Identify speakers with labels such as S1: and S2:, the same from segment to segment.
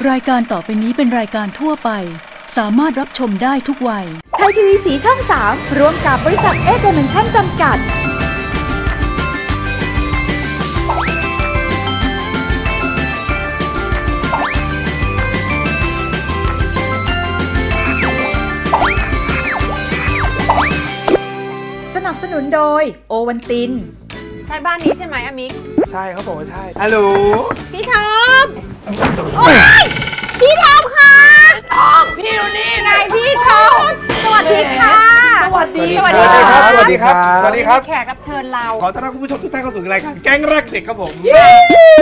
S1: รายการต่อไปนี้เป็นรายการทั่วไป สามารถรับชมได้ทุกวัย
S2: ไทยทีวีสีช่อง 3 ร่วมกับบริษัทเอเดเมนชั่นจำกัด สนับสนุนโดย โอวันติน
S3: ใช่บ้านนี้ใช่ไหมอามิก
S4: ใช่ครับผมใช่ฮัลโหล
S3: พี่ทอม โอ๊ยพี่ทอมค่ะทอมพี่ดูนี่ไงพี่ทอมสวัสดีค่ะ
S2: สวัสดี
S3: สวัสดี
S4: สวัสดีครับ
S3: ส
S4: ส
S3: วั
S4: วั
S3: ส
S4: ส
S3: ดี
S4: ดีครับ สวัสดีครับ
S3: แขกรับเชิญเรา
S4: ขอต้อนรับคุณผู้ชมทุกท่านเข้าสู่รายการแก๊งรักเด็กครับผม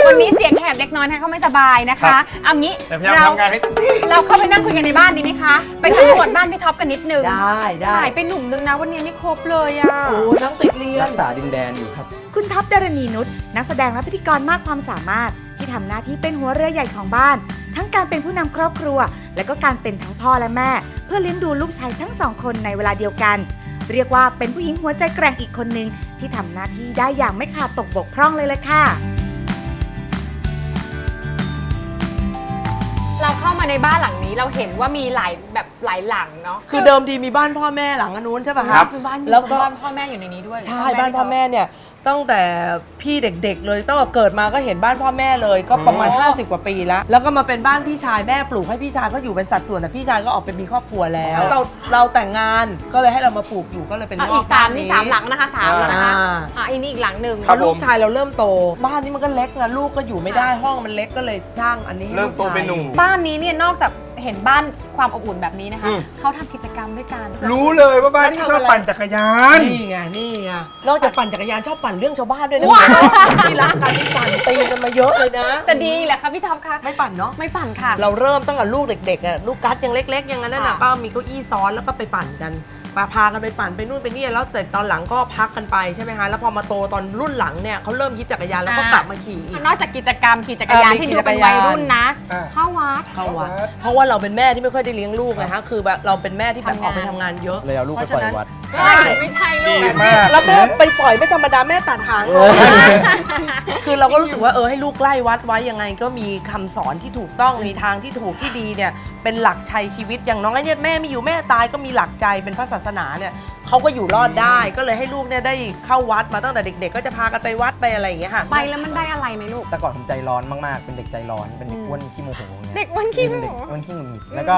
S3: วันนี้เสียงแหบเล็กน้อยนะคะเขาไม่สบายนะ
S4: ครั
S3: คะ
S4: บ
S3: เอางี้
S4: แต่พยายาม
S3: เรา
S4: ทำงานให้เต็มที่
S3: เราเข้าไปนั่งคุยกันในบ้านดีไหมคะ ไปสำรวจบ้านพี่ท็อปกันนิดนึง
S2: ได้ได้
S3: หายไปหนุ่มนึงนะวันนี้ไม่ครบเลยอะ
S2: โอ้นั่งติดเรีย
S5: รั
S2: น
S5: กษาดินแดนอยู่ครับ
S6: คุณท็อปดารณีนุชนักแสดงและพิธีกรมากความสามารถ ที่ทำหน้าที่เป็นหัวเรือใหญ่ของบ้าน ทั้งการเป็นผู้นำครอบครัว และก็การเป็นทั้งพ่อและแม่ เพื่อเลี้ยงดูลูกชายทั้งสองคนในเวลาเดียวกัน เรียกว่าเป็นผู้หญิงหัวใจแกร่งอีกคนหนึ่งที่ทำหน้าที่ได้อย่างไม่ขาดตกบกพร่องเลยละค่ะ
S3: เราเข้ามาในบ้านหลังนี้เราเห็นว่ามีหลายแบบหลายหลังเนาะ
S2: คือเดิมทีมีบ้านพ่อแม่หลังอันนู้นใช่ป่ะ
S4: ครับ
S3: คือบ้าน
S2: แล้วก็
S3: บ้านพ่อแม่อยู่ในนี้ด้วย
S2: ใช่บ้านพ่อแม่เนี่ย ตั้งแต่พี่เด็กๆ เลยตั้งแต่เกิดมาก็เห็นบ้านพ่อแม่เลย ก็ประมาณ50 กว่าปีแล้วแล้วก็มาเป็นบ้านพี่ชายแม่ปลูกให้พี่ชายเขาอยู่เป็นสัดส่วนแต่พี่ชายก็ออกไปมีครอบครัวแล้ว เราเราแต่งงานก็เลยให้เรามาปลูกอยู่ก็เลยเป็น
S3: อะ
S2: น
S3: อีกสาม
S2: บ้
S3: นี่สามหลังนะคะสามแล้วนะคะ
S2: อ่า
S3: อะอันนี้อีกหลังหนึ่ง
S4: ครับ
S2: พอลูกชายเราเริ่มโต บ้านนี้มันก็เล็กนะลูกก็อยู่ไม่ได้ห้องมันเล็กก็เลยจ้างอันนี้ให้
S4: เริ่มโต
S2: ลูกชาย
S4: เป็นหนุ่ม
S3: บ้านนี้เนี่ยนอกจาก เห็นบ้านความอบอุ่นแบบนี้นะคะ
S4: อืม
S3: เขาทำกิจกรรมด้วยกัน
S4: รู้เลยว่าบ้านที่ชอบปั่นจักรยาน
S2: นี่ไงนี่ไงนอกจากปั่นจักรยานชอบปั่นเรื่องชาวบ้านด้วยนะที่รักกันที่ปั่นตีกันมาเยอะเลยนะ
S3: จะดีแหละคะพี่ท็อปคะ
S2: ไม่ปั่นเนาะ
S3: ไม่ปั่นค่ะ
S2: เราเริ่มตั้งแต่ลูกเด็กๆอะลูกกัดยังเล็ก ๆ อย่างนั้นน่ะ
S3: ค่ะ
S2: ป้ามีเก้าอี้ซ้อนแล้วก็ไปปั่นกัน ปาพากันไปปั่นไปนู่นไปนี่แล้วเสร็จตอนหลังก็พักกันไปใช่ไหมคะแล้วพอมาโตตอนรุ่นหลังเนี่ยเขาเริ่มคิดจักรยานแล้วก็กลับมาขี่อีก
S3: นอกจากกิจกรรมขี่จักรยาน
S2: เออมี
S3: ที่
S2: ขี่
S3: ดูเป็น
S2: จักรยาน
S3: วัยรุ่นนะ
S4: อ่า
S3: เข้าวัด
S2: เข้าวัดเพราะว่าเราเป็นแม่ที่ไม่ค่อยได้เลี้ยงลูกไงฮะคือแบบเราเป็นแม่ที่แบบ
S3: ทำงาน
S2: ออกไปทำงานเยอะ
S5: เลยเอาลูกไปปล่อยวัด
S3: เฮ้ยไม่ใช่ลู
S4: ดี
S3: ก
S4: มาก
S2: แล้วแม่ไปปล่อยไม่ธรรมดาแม่ตัดหางลง คือเราก็รู้สึกว่าเออให้ลูกใกล้วัดไว้ยังไงก็มีคำสอนที่ถูกต้องมีทางที่ถูกที่ดีเนี่ยเป็นหลักชัยชีวิตอย่างน้องไอ้เนี่ยแม่ไม่อยู่แม่ตายก็มีหลักใจเป็นพระศาสนาเนี่ยเขาก็อยู่รอดได้ก็เลยให้ลูกเนี่ยได้เข้าวัดมาตั้งแต่เด็ก ๆ ก็จะพากันไปวัดไปอะไรอย่างเงี้ยค่ะ
S3: ไปแล้วมันได้อะไรไหมลูก
S5: แต่ก่อนผมใจร้อนมากๆ เป็นเด็กใจร้อน เป็นเด็กอ้วนขี้โมโหนี่ย
S3: เด็กอ้วนขี้โมโห
S5: เป็นเด็กอ้วนขี้หงุดหงิด แล้วก็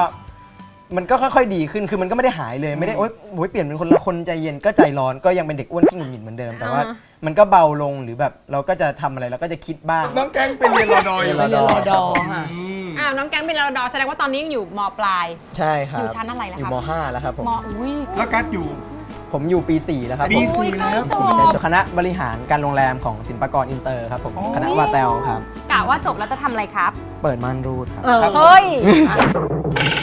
S5: มันก็ค่อยๆดีขึ้น คือมันก็ไม่ได้หายเลย ไม่ได้โอ๊ยโอ๊ยเปลี่ยนเป็นคนละคนใจเย็นก็ใจร้อน ก็ยังเป็นเด็กอ้วนขี้หงุดหงิดเหมือนเดิม แต่ว่า
S3: อ่า
S5: มันก็เบาลงหรือแบบเราก็จะทำอะไรเราก็จะคิดบ้าง
S4: น้องแก๊งเป็นเรียนรอดออยู่
S2: ไปเรียนรอดอค่ะ
S4: อืม
S3: อ้าวน้องแก๊งเป็นรอดอแสดงว่าตอนนี้ยังอยู่มปลาย
S5: ใช่ครับ
S3: อยู่ชั้นอะไรแล้ว
S5: อยู่
S3: ครับ
S5: ม .5 แล้วครับผม
S3: มอุ้ย
S4: แล้วกัดอยู่
S5: ผมอยู่ปี 4 แล้วครับ
S4: ปี
S5: ผม
S4: สี่แล้ว
S3: จ
S5: ผม
S3: บ
S5: เรียนจบคณะบริหารการโรงแรมของศิลปากรอินเตอร์ครับผม คณะวาเตลครับ
S3: กะว่าจบแล้วจะทำอะไรครับ
S5: เปิดม่านรูดครับ
S2: เออ
S3: เฮ้ย
S2: ไม่เ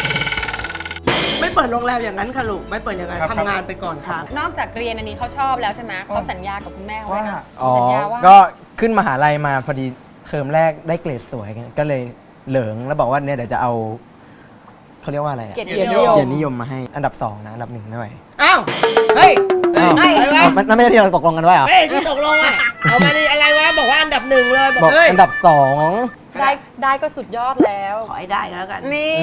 S2: ปิดโรงแรมอย่างนั้นค่ะลูกไม่เปิดอย่างนั้น
S4: ครับ
S2: ทำงานไปก่อนค่ะ
S3: นอกจากเรียนอันนี้เขาชอบแล้วใช่ไหมเขาสัญญากับคุณแม่เขาไว้นะ
S5: อ๋อ
S3: สัญญาว่า
S5: ก็ขึ้นมหาลัยมาพอดีเทอมแรกได้เกรดสวยไงก็เลยเหลิงแล้วบอกว่าเนี่ยเดี๋ยวจะเอาเขาเรียกว่าอะไรอะ
S3: เกียรติ
S4: เกียรติ
S3: นิ
S4: นิ
S3: ย
S4: ย
S3: ม
S5: เกียรตินิยมมาให้อันดับ2นะอันดับหนึ่งไม่ไหว
S2: อ้าว เฮ้ย
S5: อ้าว
S2: เฮ้ยอะไรวะ
S5: มันมันไม่ใช่ที่เราตกลงกันไว้เหรอ
S2: เฮ้ยที่ตกลงอะ เอาไปเลยอะไรวะ บอกว่าอันดับหนึ่งเลย บอก
S5: บอก
S2: เฮ้ย
S5: อันดับสอง
S3: ได้ได้ก็สุดยอดแล้ว
S2: ขอให้ได้ก็แล้วกัน
S3: นี่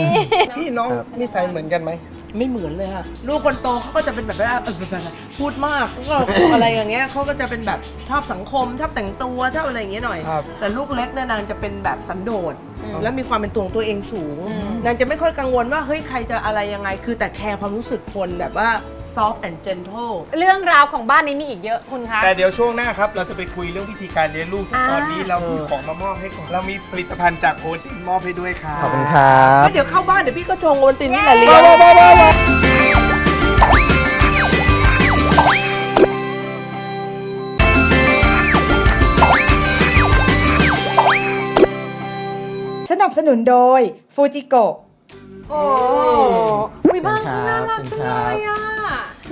S4: พี่น้องนิสัยเหมือนกันไหม
S2: ไม่เหมือนเลยค่ะลูกคนโตเขาก็จะเป็นแบบว่าเออแบบพูดมากก็อะไรอย่างเงี้ยเขาก็จะเป็นแบบชอบสังคมชอบแต่งตัวชอบอะไรอย่างเงี้ยหน่อย
S4: ครับ
S2: แต่ลูกเล็กเนี่ยนางจะเป็นแบบสันโดษ
S3: อืม
S2: แล้วมีความเป็นตัวของตัวเองสูงนางจะไม่ค่อยกังวลว่าเฮ้ยใครจะอะไรยังไง คือแต่แคร์ความรู้สึกคนแบบว่า soft and gentle
S3: เรื่องราวของบ้านนี้มีอีกเยอะคุณคะ
S4: แต่เดี๋ยวช่วงหน้าครับ เราจะไปคุยเรื่องวิธีการเลี้ยงลูก
S3: อ่า
S4: ตอนนี้เรามีของมามอบให้ก่อนเรามีผลิตภัณฑ์จากโอตินมอบให้ด้วยครับ
S5: ขอบคุณครับ
S2: แล้วเดี๋ยวเข้าบ้านเดี๋ยวพี่ก็ชงโอวัลตินนี่แหละเลี้ยง
S6: สนับสนุนโดยฟูจิโก
S3: โอ้อุ้ยบ้าน
S5: เชิญครับ
S3: น่ารัก
S5: เชิญ
S3: จัง
S5: ค
S3: เล
S5: รับ
S3: ยอะ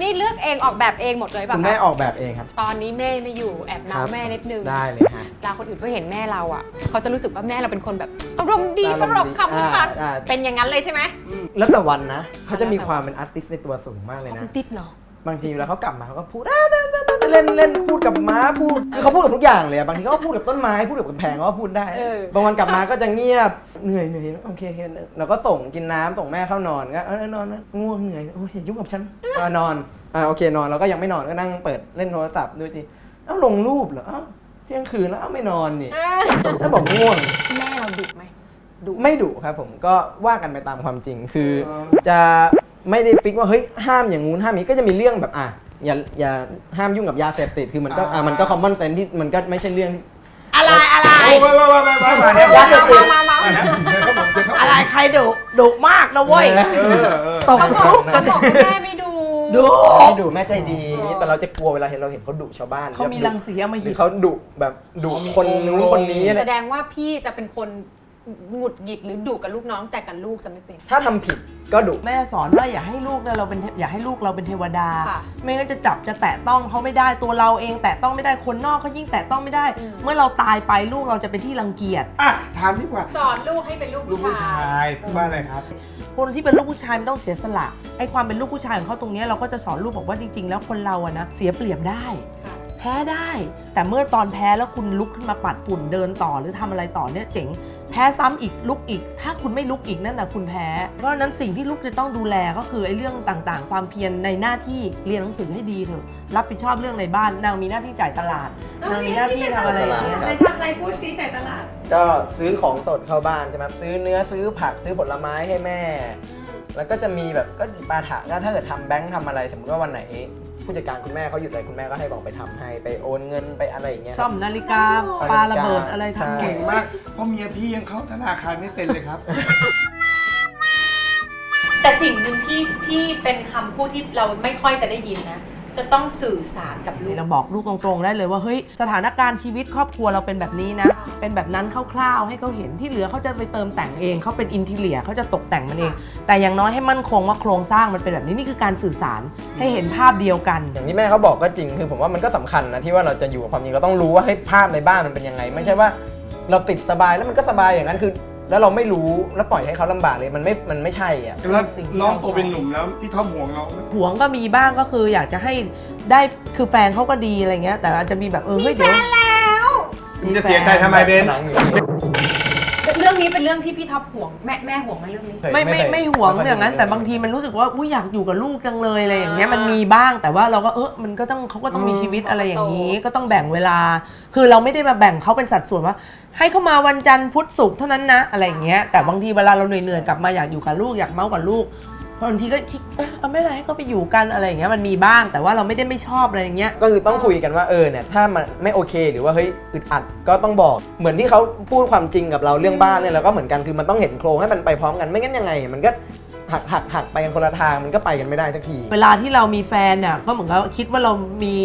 S3: นี่เลือกเองออกแบบเองหมดเลยป่ะ
S5: คุณ
S3: คะ
S5: แม่ออกแบบเองครับ
S3: ตอนนี้แม่ไม่อยู่แอบ
S5: ค
S3: เนา
S5: รับ
S3: แม่นิดนึง
S5: ได้เลยฮะ
S3: เวลาคนอื่นเขาเห็นแม่เราอะเขาจะรู้สึกว่าแม่เราเป็นคนแบบอารมณ์ดี
S5: อาร
S3: ต
S5: มณ์
S3: ล
S5: ดี
S3: กขำขัน
S5: อ่าอ่า
S3: เป็นอย่างนั้นเลยใช่ไหม
S5: แล้วแต่วันนะเขาจะมีความเป็นอาร์ติสในตัวสูงมากเลยนะ
S3: ติดเนาะ
S5: บางทีเวลาเขากลับมาเขาก็พูดอ่าเล่นเล่นพูดกับม้าพูดคือเขาพูดกับทุกอย่างเลยอะบางทีเขาก็พูดกับต้นไม้พูดกับกำแพงเขาก็พูดได้บางวันกลับมาก็จะเงียบเหนื่อยเหนื่อยโอเคโอเคเราก็ส่งกินน้ำส่งแม่เข้านอนก็เออนอนนะง่วงเหนื่อยโอ้ยอย่ายุ่งกับฉันอ่านอนอ่าโอเคนอนเราก็ยังไม่นอนก็นั่งเปิดเล่นโทรศัพท์ดูทีเอ้าลงรูปเหรอเอ้าเที่ยงคืนแล้วเอ้าไม่นอนนี่แล้วบอกง่วง
S3: แม่เราดุไหม
S5: ไม่ดุครับผมก็ว่ากันไปตามความจริงคือ จะไม่ได้ฟิกว่าเฮ้ยห้ามอย่างงู้นห้ามนี้ก็จะมีเรื่องแบบอะ อย่าอย่าห้ามยุ่งกับยาเสพติดคือมันก็อะมันก็คอมมอนเซนที่มันก็ไม่ใช่เรื่องที่
S2: อะไรอะไร
S4: โอ้ยมามามามามาเนี่ย
S5: ยาเสพติด
S3: มามา
S4: มานะเดี๋ยวครับผมเดี๋ยวครับ
S2: อะไรใครดุดุมากนะเว้ย
S4: เออเออ
S2: ตก
S3: เขาบ
S2: คุ
S3: อก
S2: กกัน
S3: เขาบอกให้แม่ไม่ดู
S2: ดุ
S5: ไม่ดุแม่ใจดีแต่เราจะกลัวเวลาเห็นเราเห็นเขาดุชาวบ้าน
S2: เขามีรังสีอำม
S5: หรื
S2: หิ
S5: อ
S2: ต
S5: เขาดุแบบดุคนนู้นคนนี้อะไร
S3: แสดงว่าพี่จะเป็นคน หงุดหงิดหรือดุกับลูกน้องแต่กับลูกจะไม่เป็น
S5: ถ้าทำผิดก็ดุ
S2: แม่สอนว่าอย่าให้ลูกเนี่ยเราเป็นเทอย่าให้ลูกเราเป็นเทวดา
S3: ค่ะ
S2: ไม่งั้นจะจับจะแตะต้องเขาไม่ได้ตัวเราเองแตะต้องไม่ได้คนนอกเขายิ่งแตะต้องไม่ได้
S3: อืม
S2: เมื่อเราตายไปลูกเราจะเป็นที่รังเกียจ
S4: อะถามดีกว่า
S3: สอนลูกให้เป็นลูก
S4: ลูก
S3: ผู้
S4: ผู้
S3: ชา
S4: ชายยพูดว่าอะไรครับ
S2: คนที่เป็นลูกผู้ชายมันต้องเสียสละไอ้ความเป็นลูกผู้ชายของเขาตรงเนี้ยเราก็จะสอนลูกบอกว่าจริง ๆ แล้วคนเราอะนะเสียเปรียบได้
S3: ค่ะ
S2: แพ้ได้ แต่เมื่อตอนแพ้แล้วคุณลุกขึ้นมาปัดฝุ่นเดินต่อหรือทำอะไรต่อเนี่ยเจ๋ง แพ้ซ้ำอีกลุกอีก ถ้าคุณไม่ลุกอีกนั่นนะคุณแพ้ เพราะฉะนั้นสิ่งที่ลูกจะต้องดูแลก็คือไอ้เรื่องต่างๆ ความเพียรในหน้าที่เรียนหนังสือให้ดีเถอะรับผิดชอบเรื่องในบ้านนางมีหน้าที่จ่ายตลาดนางมีหน้าที่ทำอะไรอย่างเงี้ย
S5: ครับ
S3: ทำอะไรพูดซีจ่ายตลาด
S5: ก็ซื้อของสดเข้าบ้านใช่ไหมซื้อเนื้อซื้อผักซื้อผลไม้ให้แม่แล้วก็จะมีแบบก็จิปาถะก็ถ้าเกิดทำแบงค์ทำอะไร สมมติว่าวันไหน ผู้จัดการคุณแม่เขาหยุดอะไรคุณแม่ก็ให้บอกไปทำให้ไปโอนเงินไปอะไรอย่างเงี้ยค
S2: ซ่
S5: รั
S2: อบมนาฬิกาปาระเบิดอะไรทำ
S5: ใช่
S4: เก่งมาก เพราะเมียพี่ยังเข้าธนาคารไม่เป็นเลยครับ
S3: แต่สิ่งหนึ่งที่ที่เป็นคำพูดที่เราไม่ค่อยจะได้ยินนะ จะต้องสื่อสารกับลูก
S2: เราบอกลูกตรงๆได้เลยว่าเฮ้ยสถานการณ์ชีวิตครอบครัวเราเป็นแบบนี้นะ เป็นแบบนั้นคร่าวๆให้เขาเห็นที่เหลือเขาจะไปเติมแต่งเองเขาเป็นอินทีเลียเขาจะตกแต่งมันเอง แต่อย่างน้อยให้มั่นคงว่าโครงสร้างมันเป็นแบบนี้นี่คือการสื่อสารให้เห็นภาพเดียวกัน
S5: อย่างที่แม่เขาบอกก็จริงคือผมว่ามันก็สำคัญนะที่ว่าเราจะอยู่กับความจริงเราต้องรู้ว่าให้ภาพในบ้านมันเป็นยังไง ไม่ใช่ว่าเราติดสบายแล้วมันก็สบายอย่างนั้นคือ แล้วเราไม่รู้แล้วปล่อยให้เขาลำบากเลยมันไม่มันไม่ใช่อะ
S4: แล้วน้องโตเป็นหนุ่มแล้วพี่ท็อปห่วงเราไหม
S2: หวงก็มีบ้างก็คืออยากจะให้ได้คือแฟนเขาก็ดีอะไรเงี้ย แต่อาจจะมีแบบเออเฮ้ยเดี๋ยว
S4: มึงจะเสียใจทำไมเบน
S5: ผนังอยู่นี่
S3: เรื่องนี้เป็นเรื่องที่พี่ท็อปห่วงแม่แม่ห่วงไหมเรื่องนี้
S2: ไม่ไม่
S5: เคย
S2: ไม่ห่วง
S5: เค
S2: อย่างนั้น แต่บางทีมันรู้สึกว่าอุ้ยอยากอยู่กับลูกจังเลยอะไรอย่างเงี้ยมันมีบ้างแต่ว่าเราก็เออมันก็ต้องเขาก็ต้องมีชีวิตอะไรอย่างนี้ ก็ต้องแบ่งเวลา คือเราไม่ได้มาแบ่งเขาเป็นสัดส่วนว่า ให้เขามาวันจันทร์พุธศุกร์เท่านั้นนะอะไรอย่างเงี้ยแต่บางทีเวลาเราเหนื่อยๆกลับมาอยากอยู่กับลูกอยากเมาส์กับลูก บางทีก็คิดเอ้ยเอาไม่เป็นไรให้เขาไปอยู่กันอะไรอย่างเงี้ยมันมีบ้างแต่ว่าเราไม่ได้ไม่ชอบอะไรอย่างเงี้ย
S5: ก็คือต้องคุยกันว่าเออเนี่ยถ้ามันไม่โอเคหรือว่าเฮ้ยอึดอัดก็ต้องบอกเหมือนที่เขาพูดความจริงกับเราเรื่องบ้านเนี่ยเราก็เหมือนกันคือมันต้องเห็นโครงให้มันไปพร้อมกันไม่งั้นยังไง มันก็หักหักหักไปกันคนละทางมันก็ไปกันไม่ได้สักที
S2: เวลาที่เรามีแฟนเนี่ยก็เหมือนกับคิดว่าเรามี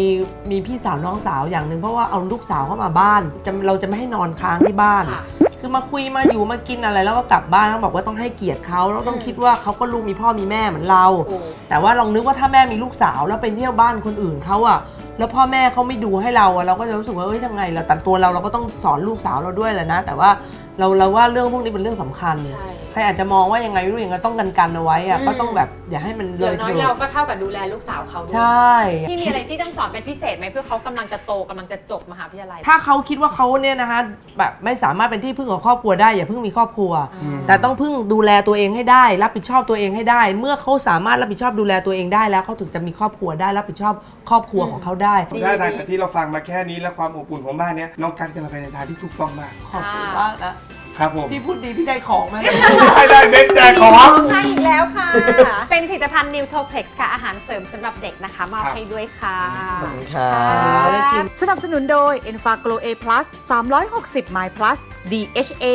S2: มีพี่สาวน้องสาวอย่างหนึ่งเพราะว่าเอาลูกสาวเข้ามาบ้านจะเราจะไม่ให้นอนค้างที่บ้าน
S3: ค่ะ
S2: คือมาคุยมาอยู่มากินอะไรแล้วก็กลับบ้านต้องบอกว่าต้องให้เกียรติเขาแล้วต้องคิดว่าเขาก็ลูกมีพ่อมีแม่เหมือนเรา
S3: โอ้
S2: แต่ว่าลองนึกว่าถ้าแม่มีลูกสาวแล้วไปเที่ยวบ้านคนอื่นเขาอะแล้วพ่อแม่เขาไม่ดูให้เราอะเราก็จะรู้สึกว่าเอ้ยทำไงเราแต่ตัวเราเราก็ต้องสอนลูกสาวเราด้วยแหละนะ แต่ว่าเราเราว่าเรื่องพวกนี้เป็นเรื่องสำคัญ
S3: ใช่
S2: ใครอาจจะมองว่ายังไงไม่รู้อย่างนั้นต้องกันกันเอาไว้อะ
S3: อืม
S2: ก็ต้องแบบอย่าให้มันเล
S3: เดี๋ยวยน้อย
S2: เถิ
S3: เรา
S2: ด
S3: ก็เท่ากับดูแลลูกสาวเขาด้วย
S2: ใช่
S3: พี่มีอะไรที่ต้องสอนเป็นพิเศษไหมเพื่อเขากำลังจะโตกำลังจะจบมหาวิทยาลัย
S2: ถ้าเขาคิดว่าเขาเนี่ยนะคะแบบไม่สามารถเป็นที่พึ่งของครอบครัวได้อย่าเพิ่งมีครอบครัว
S3: อืม
S2: แต่ต้องพึ่งดูแลตัวเองให้ได้ รับผิดชอบตัวเองให้ได้ เมื่อเขาสามารถรับผิดชอบดูแลตัวเองได้แล้วเขาถึงจะมีครอบครัวได้รับผิดชอบครอบครัวของเขาได้
S3: ดี
S4: ถ้าทาง
S3: ดี
S4: จากที่เราฟังมาแค่นี้และความอบอุ่นของบ้านเนี้ยน้องกันกำลังไปในทางที่ถูกต้องมาก
S2: ขอบคุณมากนะ ครับ
S4: ผม
S2: พี่พูดดีพี่ได้ของไหม
S4: ได้ได้เบนแจกของ
S3: ให้อีกแล้วค่ะ เป็นผลิตภัณฑ์ n e w t o p l e x ค่ะ อาหารเสริมสำหรับเด็กนะคะมอบให้ด้วยค่ะ
S5: ขอบคุณครับ
S2: ได้กิน
S6: สนับสนุนโดย e n f a g l o A Plus 360 My Plus DHA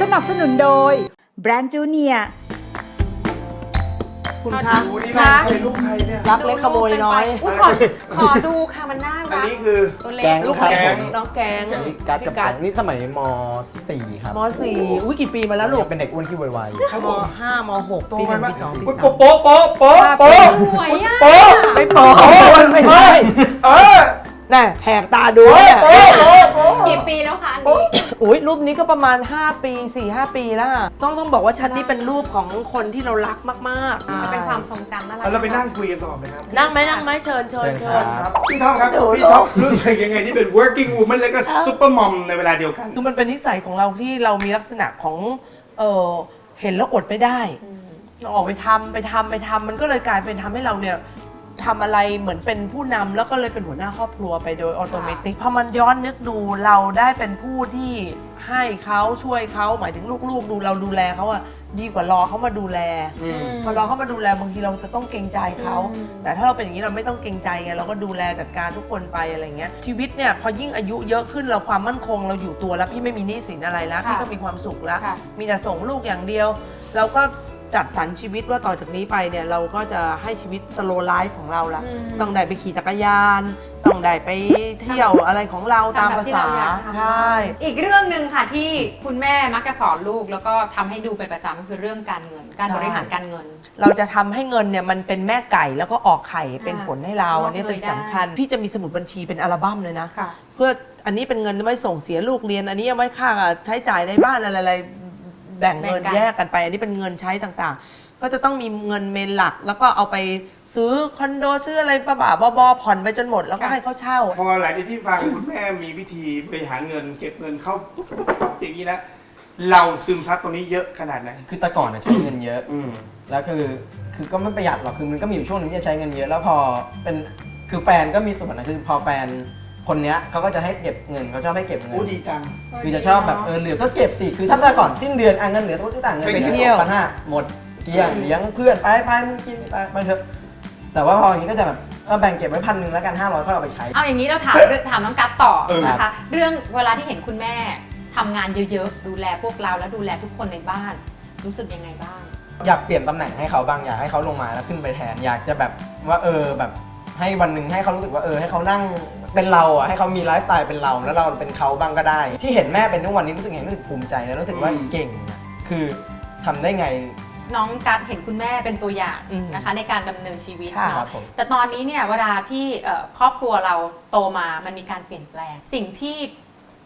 S6: สนับสนุนโดยแบรนด์จูเนีย
S2: คุณคะ
S4: โอ้นี่น้องใครลูกใครเนี่ย
S2: รักเล็กขโมยน้อย
S3: อุ้ยขอขอดูค่ะมันน่า
S4: อัน
S3: รัก
S4: นี้คือ
S3: ตัวเล็
S5: แก
S3: ก
S5: ง
S2: ลูก
S5: ครับ
S2: แก
S5: ผ
S2: ง
S5: ม
S2: น้องแกง
S5: พี่การ์ดกับ
S2: พี่
S5: แกงนี่สมัยม .4 ครับ
S2: มสี่อุ้ยกี่ปีมาแล้วลูก
S5: เป็นเด็กอ้วนที่ไว
S2: มห้ามหก
S4: โต
S2: ปีห
S4: ไป
S2: นึ่ง
S4: ไหม
S2: ปีสองปี
S4: โป๊ะ
S2: สาม
S4: โป๊ะโป๊ะโป๊ะโป๊ะโป๊ะ
S3: สวยอะ
S4: โป๊ะ
S2: ไม่โปะไม่ใช่
S4: เออ
S2: น่ะแหกตาดูเนี่ย
S3: กี่ปีแล้วคะอันนี้
S2: อุ้ยรูปนี้ก็ประมาณ 5 ปี 4-5 ปีแล้วอะต้องต้องบอกว่าชั้นนี้เป็นรูปของคนที่เรารักมากๆ
S3: มันเป็นความทรงจำน่ารัก
S4: แล้วเราไปนั่งคุยกันต่อไหมครับ
S2: นั่งไหมนั่งไหมเชิญเชิญเชิญ
S4: ครับพี่ท็อปครับพี่ท็อปรู้สึกยังไงที่เป็น working woman แล้วก็ super mom ในเวลาเดียวกัน
S2: คือมันเป็นนิสัยของเราที่เรามีลักษณะของเออเห็นแล้วอดไม่ได้เราออกไปทำไปทำไปทำมันก็เลยกลายเป็นทำให้เราเนี่ย ทำอะไรเหมือนเป็นผู้นำแล้วก็เลยเป็นหัวหน้าครอบครัวไปโดยออโตเมติกพอมันย้อนนึกดูเราได้เป็นผู้ที่ให้เขาช่วยเขาหมายถึงลูกๆ ดูเราดูแลเขาอะดีกว่ารอเขามาดูแลพอเราเข้ามาดูแลบางทีเราจะต้องเกรงใจเขาแต่ถ้าเราเป็นอย่างนี้เราไม่ต้องเกรงใจไงเราก็ดูแลจัดการทุกคนไปอะไรเงี้ยชีวิตเนี่ยพอยิ่งอายุเยอะขึ้นเราความมั่นคงเราอยู่ตัวแล้วพี่ไม่มีหนี้สินอะไรแล้ว
S3: ค่ะ
S2: พี่ก็มีความสุขแล้ว
S3: ค่ะ
S2: มีแต่ส่งลูกอย่างเดียว เราก็ จัดสรรชีวิตว่าต่อจากนี้ไปเนี่ยเราก็จะให้ชีวิตสโลไลฟ์ของเราละต้องได้ไปขี่จักรยาน ต้องได้ไปเที่ยวอะไรของเราตาม
S3: ทำแบบ
S2: ภา
S3: ที่
S2: ษา
S3: เรอยกทำ
S2: ใช่
S3: อีกเรื่องหนึ่งค่ะที่คุณแม่มักจะสอนลูกแล้วก็ทำให้ดูเป็นประจำคือเรื่องการเงิน การ
S2: ใช่
S3: บริหารการเงิน
S2: เราจะทำให้เงินเนี่ยมันเป็นแม่ไก่แล้วก็ออกไข่เป็นผลให้เรา
S3: อ่า
S2: อันนี้เป็น
S3: งอกเงยได้
S2: สำคัญ พี่จะมีสมุดบัญชีเป็นอัลบั้มเลยนะ
S3: ค่ะ
S2: เพื่ออันนี้เป็นเงินไว้ส่งเสียลูกเรียน อันนี้เอาไว้ค่าใช้จ่ายในบ้านอะไรๆ แบ่งเงิน
S3: แบ่งกัน
S2: แยกกันไป อันนี้เป็นเงินใช้ต่างๆ ก็จะต้องมีเงินเมนหลัก แล้วก็เอาไปซื้อคอนโดซื้ออะไรป้าบ่าบอๆผ่อนไปจนหมดแล้วก็ให้เขาเช่า
S4: พอหลังจากที่ฟังคุณแม่มีวิธีบริหารเงิน เก็บเงินเข้าปุ๊บปุ๊บปุ๊บอย่างนี้แล้วเราซึมซับตรงนี้เยอะขนาดไหน
S5: คือแต่ก่อนอะใช้เงินเยอะ
S4: อืม
S5: แล้วคือคือก็ไม่ประหยัดหรอกคือมันก็มีอยู่ช่วงหนึงที่จะใช้เงินเยอะ แล้วพอเป็นคือแฟนก็มีส่วนนะคือพอแฟน คนเนี้ยเขาก็จะให้เก็บเงินเขาชอบให้เก็บเงิ
S4: โอ้
S5: น
S4: ดีจัง
S5: คือจะชอบแบบเออเหลือก็เก็บสิคือถ้าแต่ก่อนสิ้นเดือนอะเงินเหลือสมมติที่ต่างเงิน
S4: ไปเที่ยว
S5: พันห้าหมดเกลี้ยงเลี้ยงเพื่อนไปไปมึงกินไปไปเถอะแต่ว่าพออย่างนี้ก็จะแบบเออแบ่งเก็บไว้พันหนึ่งแล้วกันห้าร้อยค่อยเอาไปใช้
S3: เอาอย่างนี้เราถามเรื่องถามน้องกัฟต่อ
S4: เออ
S3: นะคะ เรื่องเวลาที่เห็นคุณแม่ทำงานเยอะๆ ดูแลพวกเราแล้วดูแลทุกคนในบ้าน รู้สึกยังไงบ้าง
S5: อยากเปลี่ยนตำแหน่งให้เขาบ้างอยากให้เขาลงมาแล้วขึ้นไปแทน อยากจะแบบว่าเออแบบให้วันหนึ่งให้เขารู้สึกว่าเออให้เขานั่ง เป็นเราอะให้เขามีไลฟ์สไตล์เป็นเรา แล้วเราเป็นเขาบ้างก็ได้ ที่เห็นแม่เป็นทุกวันนี้รู้สึกเห็นรู้สึกภูมิใจนะรู้สึกว่า
S4: อืม
S5: เก่งอะคือทำได้ไง
S3: น้องกัฟเห็นคุณแม่เป็นตัวอย่าง
S2: อืม
S3: นะคะในการดำเนินชีวิต
S2: ค่ะ
S5: ครั
S3: เนาะ
S5: บผม
S3: แต่ตอนนี้เนี่ยเวลาที่เอ่อครอบครัวเราโตมามันมีการเปลี่ยนแปลง สิ่งที่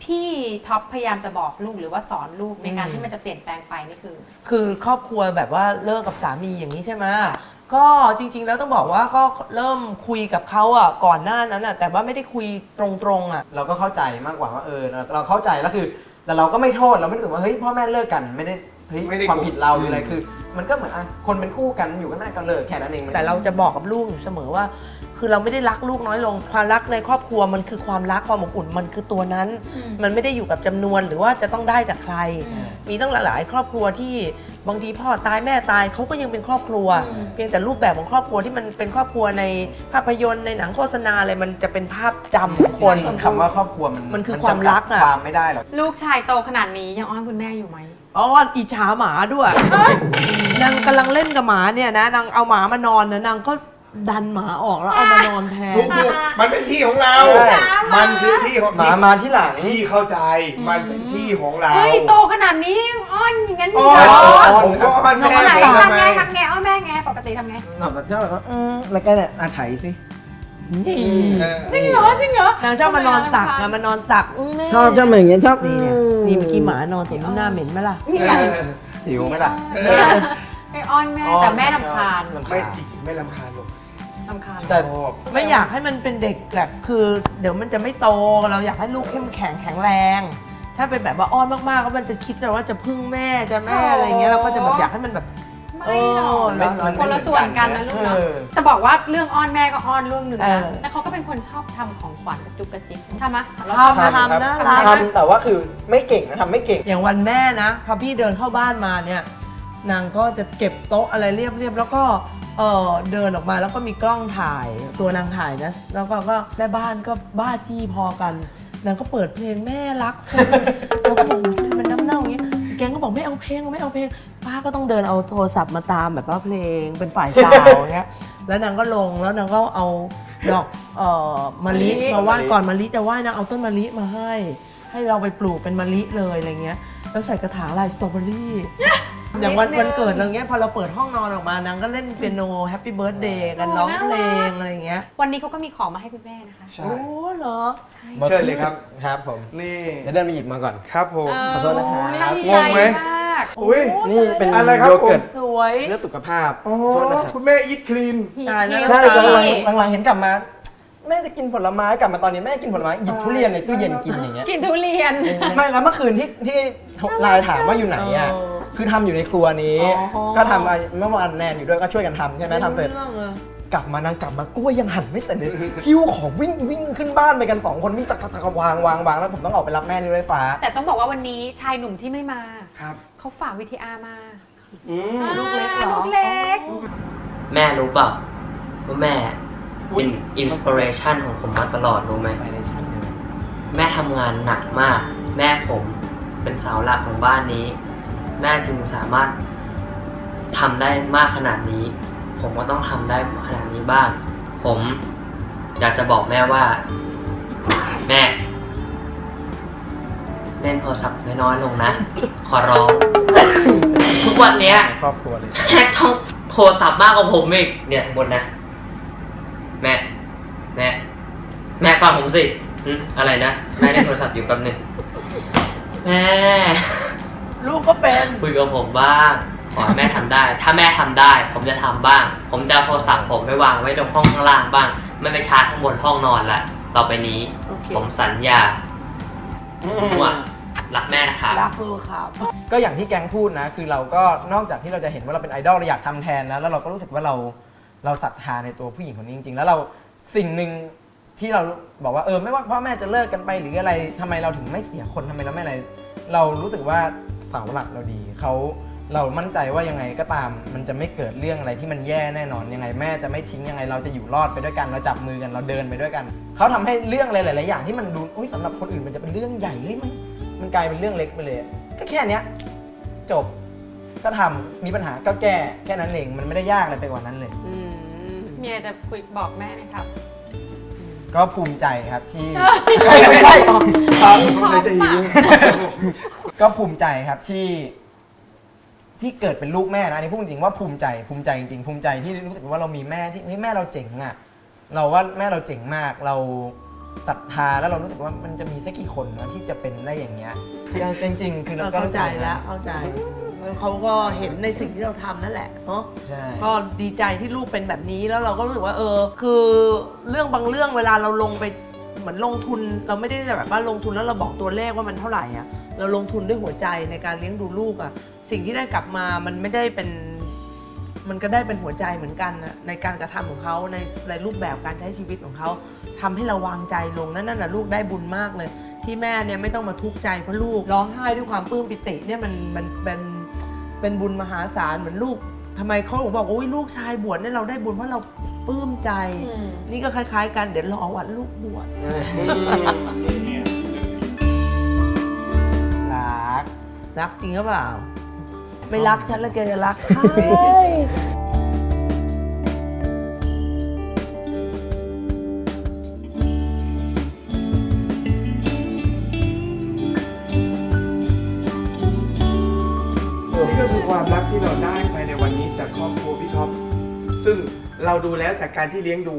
S3: พี่ท็อปพยายามจะบอกลูกหรือว่าสอนลูกในการ
S2: อืม
S3: ที่มันจะเปลี่ยนแปลงไปนี่คือ
S2: คือครอบครัวแบบว่าเลิกกับสามีอย่างนี้ใช่ไหม ก็จริงๆ แล้วต้องบอกว่าก็เริ่มคุยกับเขาอะก่อนหน้านั้นอะแต่ว่าไม่ได้คุยตรงๆอะ
S5: เราก็เข้าใจมากกว่าว่าเออเราเราเข้าใจแล้วคือแต่เราก็ไม่โทษเราไม่ได้รู้สึกว่าเฮ้ยพ่อแม่เลิกกันไม่ได้เฮ้ย
S4: ไม่ได้
S5: ความผิดเราหรืออะไร
S4: อืม
S5: คือ มันก็เหมือนอะคนเป็นคู่กันอยู่กันได้ก็เลิกแค่นั้นเองมัน
S2: แต่เราจะบอกกับลูกอยู่เสมอว่า คือเราไม่ได้รักลูกน้อยลง ความรักในครอบครัวมันคือความรักความอบอุ่นมันคือตัวนั้น
S3: อืม
S2: มันไม่ได้อยู่กับจำนวนหรือว่าจะต้องได้จากใคร
S3: อืม
S2: มีตั้งหลายๆ ครอบครัวที่ บางทีพ่อตายแม่ตายเขาก็ยังเป็นครอบครัว
S3: อืม
S2: เพียงแต่รูปแบบของครอบครัวที่มันเป็นครอบครัวในภาพยนตร์ในหนังโฆษณาอะไรมันจะเป็นภาพจำของคน
S5: จริงๆคำว่าครอบครัวมัน
S2: มันคือ
S5: จำกัด
S2: ความรักอะ
S5: ความไม่ได้หรอก
S3: ลูกชายโตขนาดนี้ยังอ้อนคุณแม่อยู่ไหม
S2: อ๋ออิจฉาหมาด้วยนางกำลังเล่นกับหมาเนี่ยนะนางเอาหมามานอนนะนางก็ ดันหมาออกแล้วเอามานอนแทน
S4: ทุกทุกมันเป็นที่ของเรา
S5: ใช่
S4: มันคือที่ของ
S5: หมามาที่หลัง
S4: ที่เข้าใจ มันเป็นที่ของเรา
S3: เฮ้ยโตขนาดนี้อ้อนอย่างนั้น
S4: อ๋
S3: มี
S4: อ
S3: เหรอ
S4: ผมก็มัน
S3: น้อง
S4: แม่
S3: ไหน
S4: ผมทำ
S3: ทำ
S4: ไม
S3: ไงทำไงอ้อนแม่ไงปกติทำไง
S5: แบบเจ้าแบบว่าอืมแล้วก็เนี่ยอาไถสิ
S4: เออ
S3: จริงเหรอจริงเหรอ
S2: นางชอบมานอนตักอะมานอนตักอื้อแม่
S5: ชอบชอบเหมือนอย่างเงี้ยชอบ
S2: นี่เนี่ยนี่เมื่อกี้หมานอนสมน้ำหน้าเหม็นไหมล่ะ
S3: นี่ไง
S5: สิวไหมล่ะ
S3: ไออ้อนแม่แต่แม่ลำคาญ
S4: ไม่จริงๆไม่ลำคาญหรอก
S3: ลำคาญ
S5: แต่
S4: ชอบ
S2: ไม่อยากให้มันเป็นเด็กแบบคือ เดี๋ยวมันจะไม่โตเราอยากให้ลูกเข้มแข็งแข็งแรง ถ้าเป็นแบบว่าอ้อนมากๆก็มันจะคิดแบบว่าจะพึ่งแม่จะแม่อะไรอย่างเงี้ยเราก็จะแบบอยากให้มันแบบ
S3: ไม่หรอก
S2: เออ
S5: มัน
S3: คนละส่วนกันนะลูกเนาะ
S5: เออ
S3: แต่บอกว่าเรื่องอ้อนแม่ก็อ้อนเรื่องหนึ่ง
S2: เอ
S3: นะ
S2: อ
S3: แต่เขาก็เป็นคนชอบทำของขวัญกระจุกกระจิกทำไหมเรา
S2: ทำ
S3: ชอบ
S2: ทำ
S3: ทำ
S2: นะ
S3: ทำ
S5: ทำแต่ว่าคือไม่เก่งนะทำไม่เก่ง
S2: อย่างวันแม่นะพอพี่เดินเข้าบ้านมาเนี่ยนางก็จะเก็บโต๊ะอะไรเรียบๆแล้วก็ เออเดินออกมาแล้วก็มีกล้องถ่ายตัวนางถ่ายนะ แล้วก็ก็แม่บ้านก็บ้าจี้พอกันนางก็เปิดเพลงแม่รักฉันเราก็บอกโอ้โหทำไมมันน้ำเน่าอย่างนี้แกงก็บอกไม่เอาเพลงไม่เอาเพลง ป้าก็ต้องเดินเอาโทรศัพท์มาตามแบบว่าเพลงเป็นฝ่ายสาวอย่างเงี้ยแล้วนางก็ลงแล้วนางก็เอาดอกเอ่อมะลิ มาไหว้ก่อนมะลิจะไหว้นางเอาต้นมะลิมาให้ ให้เราไปปลูกเป็นมะลิเลยอะไรเงี้ย แล้วใส่กระถางลายสตรอเบอรี่ อย่างวัน
S3: นิดนึง
S2: วันเกิดอะไรเงี้ยพอเราเปิดห้องนอนออกมานางก็เล่นเปียโนแฮปปี้เบิร์ดเดย์กัน
S3: โอ้
S2: ร้อง
S3: น่า
S2: เพล
S3: รั
S2: ง
S3: ก
S2: อะไรเงี้ย
S3: วันนี้เขาก็มีของมาให้คุณแม่นะคะ
S4: ใช่
S2: โอ้เหรอ
S4: เชิญเลยครับ
S5: ครับผม
S4: นี่
S5: เดี๋ยวเดินไปหยิบมาก่อน
S4: ครับผม
S5: ขอโทษนะครับ
S3: ดี
S4: ง
S3: ใจ
S4: งไหม
S3: มาก
S4: อุ้ย
S5: นี่เป็น
S4: อะไรครับ
S5: โยเกิร์ต
S2: สวย
S5: เพื่อสุขภาพ
S4: อ๋อ
S5: โทษนะครับ
S4: คุณแม่อีทคลีน
S2: ตายแล้ว
S5: ใช่
S3: หิว
S5: หลัง
S3: ดี
S5: ๆหลังๆเห็นกลับมา แม่จะกินผลไม้กลับมาตอนนี้แม่กินผลไม้หยิบทุเรียนในตู้เย็นกินอย่างเงี้ย
S3: กินทุเรียน
S5: ไม่แล้วเมื่อคืนที่ที่ไลน์ถามว่าอยู่ไหนอะ
S2: เออ
S5: คือทำอยู่ในครัวนี้
S2: อ๋อ
S5: ก็ทำอะเมื่อวานแนนอยู่ด้วยก็ช่วยกันทำใช่ไหมทำเสร็จ
S2: องเลย
S5: กลับมานางกลับมากล้วยยังหั่นไม่เสร็จเลย หิ้วของวิ่งวิ่งขึ้นบ้านไปกันสองคนวิ่งตักตักตักวางวางวางแล้วผมต้องออกไปรับแม่ที่รถไฟฟ้า
S3: แต่ต้องบอกว่าวันนี้ชายหนุ่มที่ไม่มา
S4: ครับ
S3: เขาฝากวิทีอาร์มา
S4: อืม
S2: ลูกเล็กเหรอ
S3: ลูกเล็ก
S7: แม่รู้เปล่าว่าแม่เป็นอินสปิเรชันของผมมาตลอดรู้ไหม
S5: ไปในชั้นเลย
S7: แม่ทำงานหนักมาก แม่ผมเป็นเสาหลักของบ้านนี้ แม่จึงสามารถทำได้มากขนาดนี้ ผมก็ต้องทำได้ขนาดนี้บ้าง ผมอยากจะบอกแม่ว่า แม่ เล่นโทรศัพท์น้อยๆลงนะ ขอร้อง ทุกวันเนี้ย
S5: ในครอบครัวเลย
S7: แม่ต้องโทรศัพท์มากกว่าผมอีกเนี่ยบนนะ แม่ แม่ แม่ฟังผมสิหึอะไรนะ แม่ได้โทรศัพท์อยู่แป๊บหนึงแม่
S2: ลูกก็เป็น
S7: คุยกับผมบ้างขอให้แม่ทำได้ ถ้าแม่ทำได้ ผมจะทำบ้าง ผมจะเอาโทรศัพท์ผมไปวางไว้ตรงห้องข้างล่างบ้าง ไม่ไปชาร์จข้างบนห้องนอนละต่อไปนี้
S2: โอเค
S7: ผมสัญญาว่ารักแม่นะครับ
S2: รักลูกครับ
S5: ก็อย่างที่แกงพูดนะ คือเราก็นอกจากที่เราจะเห็นว่าเราเป็นไอดอลเราอยากทำแทนนะ แล้วเราก็รู้สึกว่าเราเราศรัทธาในตัวผู้หญิงคนนี้จริงๆ แล้วเราสิ่งหนึ่งที่เราบอกว่าเออไม่ว่าพ่อแม่จะเลิกกันไปหรืออะไรทำไมเราถึงไม่เสียคนทำไมเราไม่อะไร เรารู้สึกว่า เสาหลักเราดีเขาเรามั่นใจว่ายังไงก็ตาม มันจะไม่เกิดเรื่องอะไรที่มันแย่แน่นอนยังไงแม่จะไม่ทิ้งยังไง เราจะอยู่รอดไปด้วยกันเราจับมือกันเราเดินไปด้วยกันเขาทำให้เรื่องอะไรหลาย ๆ อย่างที่มันดูอุ้ยสำหรับคนอื่นมันจะเป็นเรื่องใหญ่เลยมันมันกลายเป็นเรื่องเล็กไปเลย ก็แค่เนี้ยจบก็ทำมีปัญหาก็แก้แค่นั้นเองมันไม่ได้ยากอะไรไปกว่านั้นเลย
S2: อืม
S3: มีอะไรจะคุยบอกแม่ไหมครับ
S5: ก็ภูมิใจครับที่ไม่ใช่
S4: ผมเลยจะหิว
S5: ก็ภูมิใจครับที่ที่เกิดเป็นลูกแม่นะอันนี้พูดจริงๆว่าภูมิใจภูมิใจจริงๆภูมิใจที่รู้สึกว่าเรามีแม่ที่เฮ้ยแม่เราเจ๋งอะเราว่าแม่เราเจ๋งมากเราศรัทธาแล้วเรารู้สึกว่ามันจะมีสักกี่คนนะที่จะเป็นได้อย่างเงี้ยจริงๆ คือเราก็
S2: เข้าใจแล้วเข้าใจเขาก็เห็นในสิ่งที่เราทำนั่นแหละเนาะ
S5: ใช่
S2: ก็ดีใจที่ลูกเป็นแบบนี้แล้วเราก็รู้สึกว่าเออ คือเรื่องบางเรื่องเวลาเราลงไปเหมือนลงทุน เราไม่ได้แบบว่าลงทุนแล้วเราบอกตัวเลขว่ามันเท่าไหร่อะ เราลงทุนด้วยหัวใจในการเลี้ยงดูลูกอะสิ่งที่ได้กลับมามันไม่ได้เป็น มันก็ได้เป็นหัวใจเหมือนกันนะในการกระทำของเขาในในรูปแบบการใช้ชีวิตของเขาทำให้เราวางใจลงนั่นน่ะลูกได้บุญมากเลย ที่แม่เนี่ยไม่ต้องมาทุกข์ใจเพราะลูกร้องไห้ด้วยความปลื้มปิติเนี่ยมันมันเป็นเป็นบุญมหาศาลเหมือนลูกทำไมเขาถึงบอกว่าโอ้ยลูกชายบวชเนี่ยเราได้บุญเพราะเราปลื้มใจ
S3: อืม
S2: นี่ก็คล้าย ๆ กันเดี๋ยวรอวันลูกบวช
S5: รัก
S2: จริงหรือเปล่า ไม่รักฉันแล้วแกจะรักใคร
S4: นี่ก็คือความรักที่เราได้ภายในวันนี้จากครอบครัวพี่ท็อป ซึ่งเราดูแล้วจากการที่เลี้ยงดู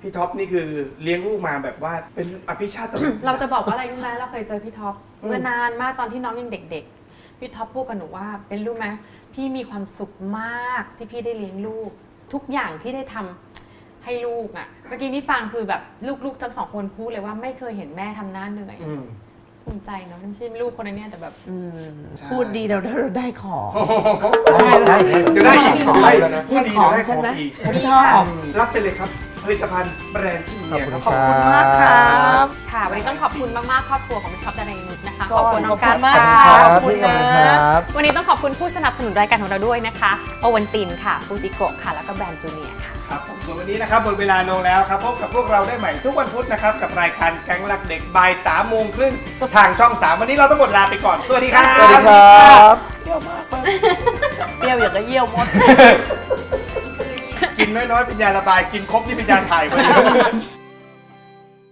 S4: พี่ท็อปนี่คือเลี้ยงลูกมาแบบว่าเป็นอภิชาติ
S3: เราจะบอกว่าอะไรรู้ไหมเราเคยเจอพี่ท็อป
S4: อืม
S3: เมื่อนานมากตอนที่น้องยังเด็ก ๆ พี่ท็อปพูดกับหนูว่า เป็นรู้ไหมพี่มีความสุขมากที่พี่ได้เลี้ยงลูก ทุกอย่างที่ได้ทำให้ลูกอะ่ะ เมื่อกี้นี่ฟังคือแบบลูกๆทั้งสองคนพูดเลยว่าไม่เคยเห็นแม่ทำหน้าเหนื่อย
S4: อืม
S3: ภูมิใจเนาะไม่ใช่ลูกคนนี้แต่แบบ
S2: อืม
S4: ใช่
S2: พูดดีเราได้เราได้ของ
S5: ได้ได้
S4: เดี๋ยวได้อีก
S2: ของ
S4: ใช่
S5: แล้วนะ
S4: พูดดีเดี๋ยวได้ข
S2: ใช่
S4: อง
S2: ไหม
S4: อีก
S2: ฉันชอบ
S4: รับไปเลยครับ ผลิตภัณฑ์แบรนด์ที่มี
S5: ขอบคุณ
S4: ครับ
S5: ครั
S2: มากครับ
S3: ค่ะ วันนี้ต้องขอบคุณมากๆ ครอบครัวของพี่ท็อปดารณีนุชนะคะ
S2: ขอบคุณ
S3: น้องการ
S2: มาก
S3: ค่ะ
S2: ขอบคุณ
S5: พี่ขอบคุณ
S2: นะ
S5: ครับ
S3: วันนี้ต้องขอบคุณผู้สนับสนุนรายการของเราด้วยนะคะโอวันตินค่ะฟูจิโกะค่ะ แล้วก็แบรนด์จูเนียร์ค่ะ
S4: ครับผมส่วนวันนี้นะครับหมดเวลาลงแล้วครับพบกับพวกเราได้ใหม่ทุกวันพุธนะครับกับรายการแก๊งรักเด็กบ่ายสามโมงครึ่งทางช่อง3วันนี้เราต้องหมดลาไปก่อนสวัสดีครับ
S5: สวัสดีครับ
S2: เปรี้ยวมากเลยเปรี้ยวอย่างกับเยี่ยวมด
S4: กิ นน้อยๆเป็นยาระบายกินครบนี่เป็นยาถ่ายพอดี